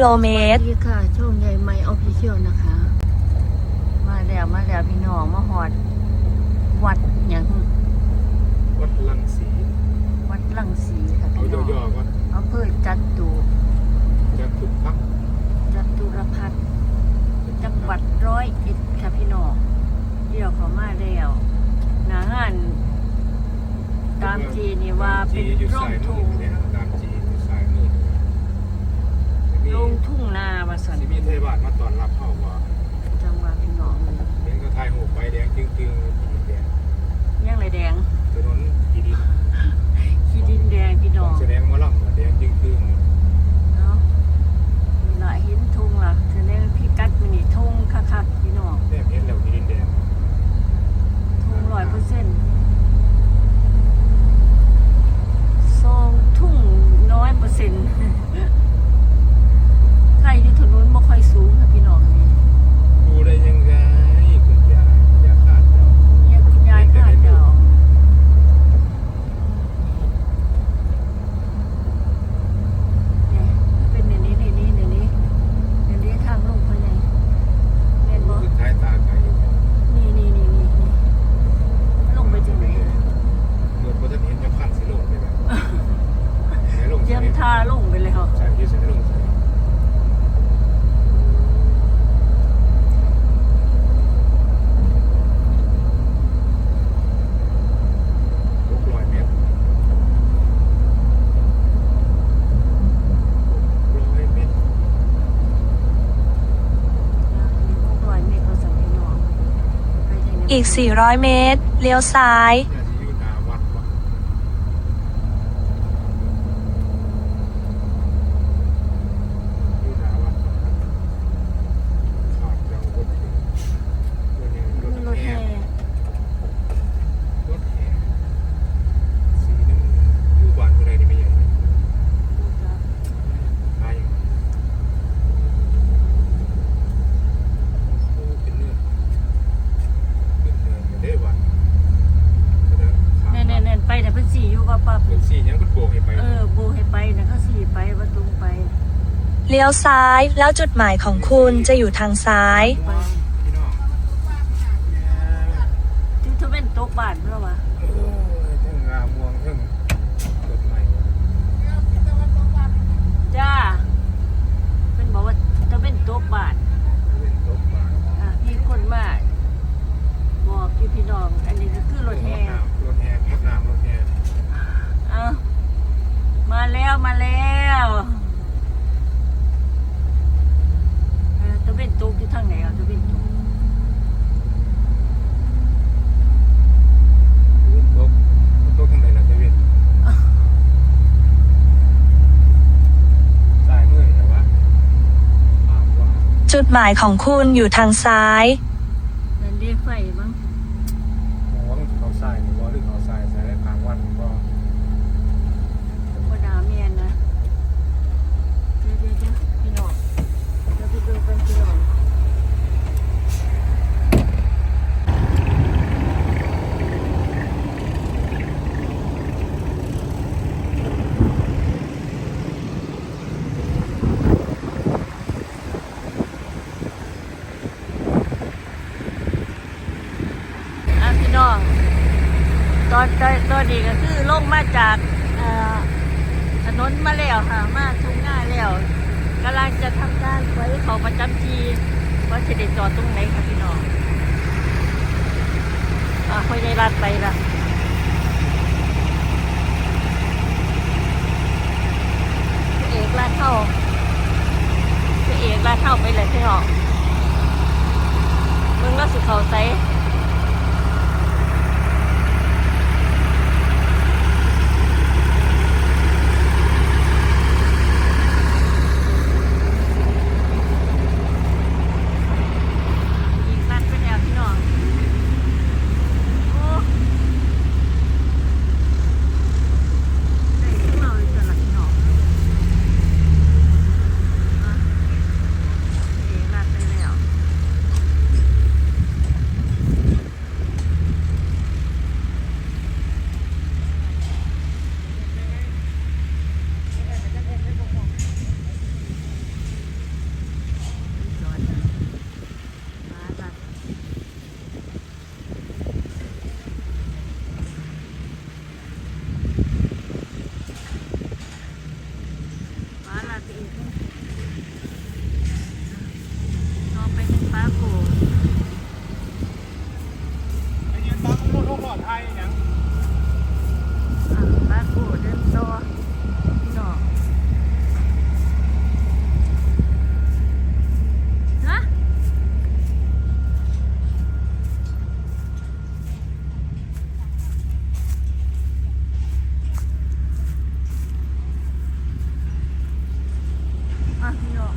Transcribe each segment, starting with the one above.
กิโลเมตร นี่ค่ะ ช่องใหญ่ไม่ออฟฟิเชียลนะคะ มาแล้วมาแล้วพี่น้องมาหอด วัดอย่างวัดลังสีวัดลังสีค่ะเอาพี่น้องย่อๆก่อนอำเภอจัดตูจะถูกพักจัตูรพัฒน์จังหวัดร้อยเอ็ดค่ะพี่น้องเดี๋ยวขอมาแล้วหนางานตามทีนี่ว่าเป็นร่มทุ่ง สันมีเทวดามาตอนรับเขาวะ อีก 400 เมตร เลี้ยวซ้าย เลี้ยวซ้ายแล้วจุดหมายของคุณจะอยู่ทางซ้าย ถึงจะเป็นตกบานเพราะว่าจ้าุดหมายของคุณอยู่ทางซ้าย นั่นเรียกไฟมั้ง น้อนตอนตอนนี้ก็คือลงมาจากถนนมาแล้วค่ะ มาทุ่งหน้าแล้วกำลังจะทำการไว้เขาประจำทีว่าจะได้จอดตรงไหนค่ะพี่น้องอ่คอยได้รัดไปละเอกลาดเข้าเอกลาดเข้าไปเลยพี่น้องมึงก็สุดเขาใส น้อง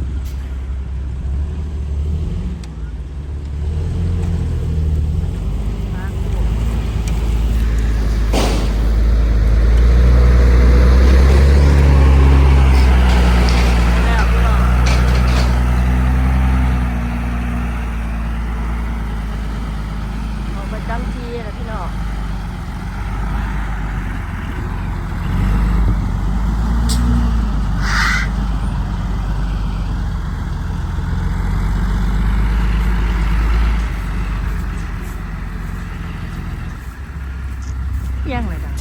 มาคู่แล้วพี่น้องออกประจำที่แล้วพี่น้อง เอียงเลยจ้ะ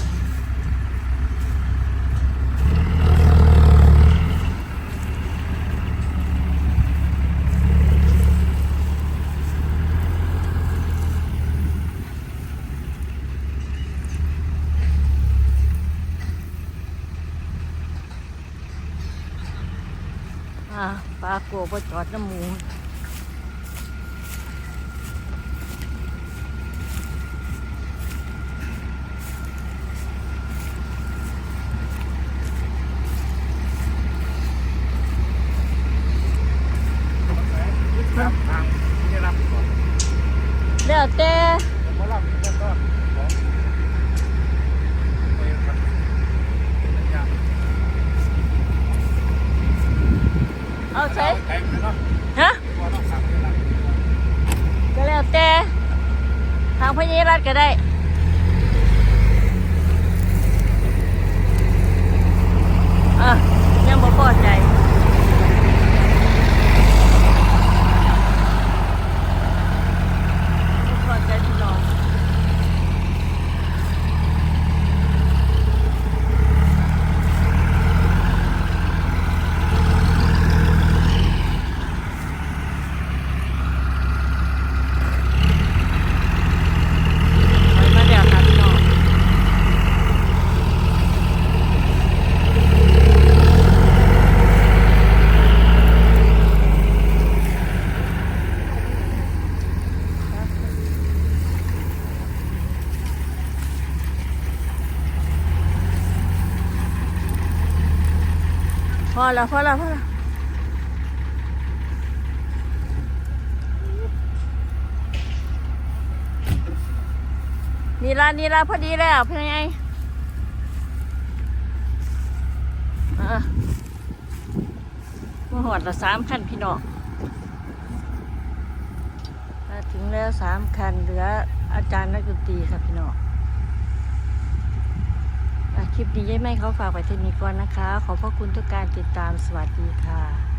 อ่า กลัวว่าจอดน้ำมู รับทางที่รับก่อน แล้วแต่ ผมก็รับแล้วก็ของไปครับเป็นระยะ เอาใช้ แข็งนะเนาะ ฮะ ก็ต้องสั่งให้รับ ก็แล้วแต่ทางพญารัฐก็ได้ อะ ยังบ่พอใจบ่พอใจพี่น้องไปมาเดี๋ยวค่ะพี่น้องพ อแล้วพอแล้วพอแล้วนี่ละนี่ละพอดีแล้วเพื่อนไงอะมาหอดละสามคันพี่น้องมาถึงแล้วสามคันเหลืออาจารย์นักดนตรีครับพี่น้อง คลิปนี้ยายไม่เขาฝากไว้ที่นี้ก่อนนะคะ ขอบพระคุณทุกการติดตามสวัสดีค่ะ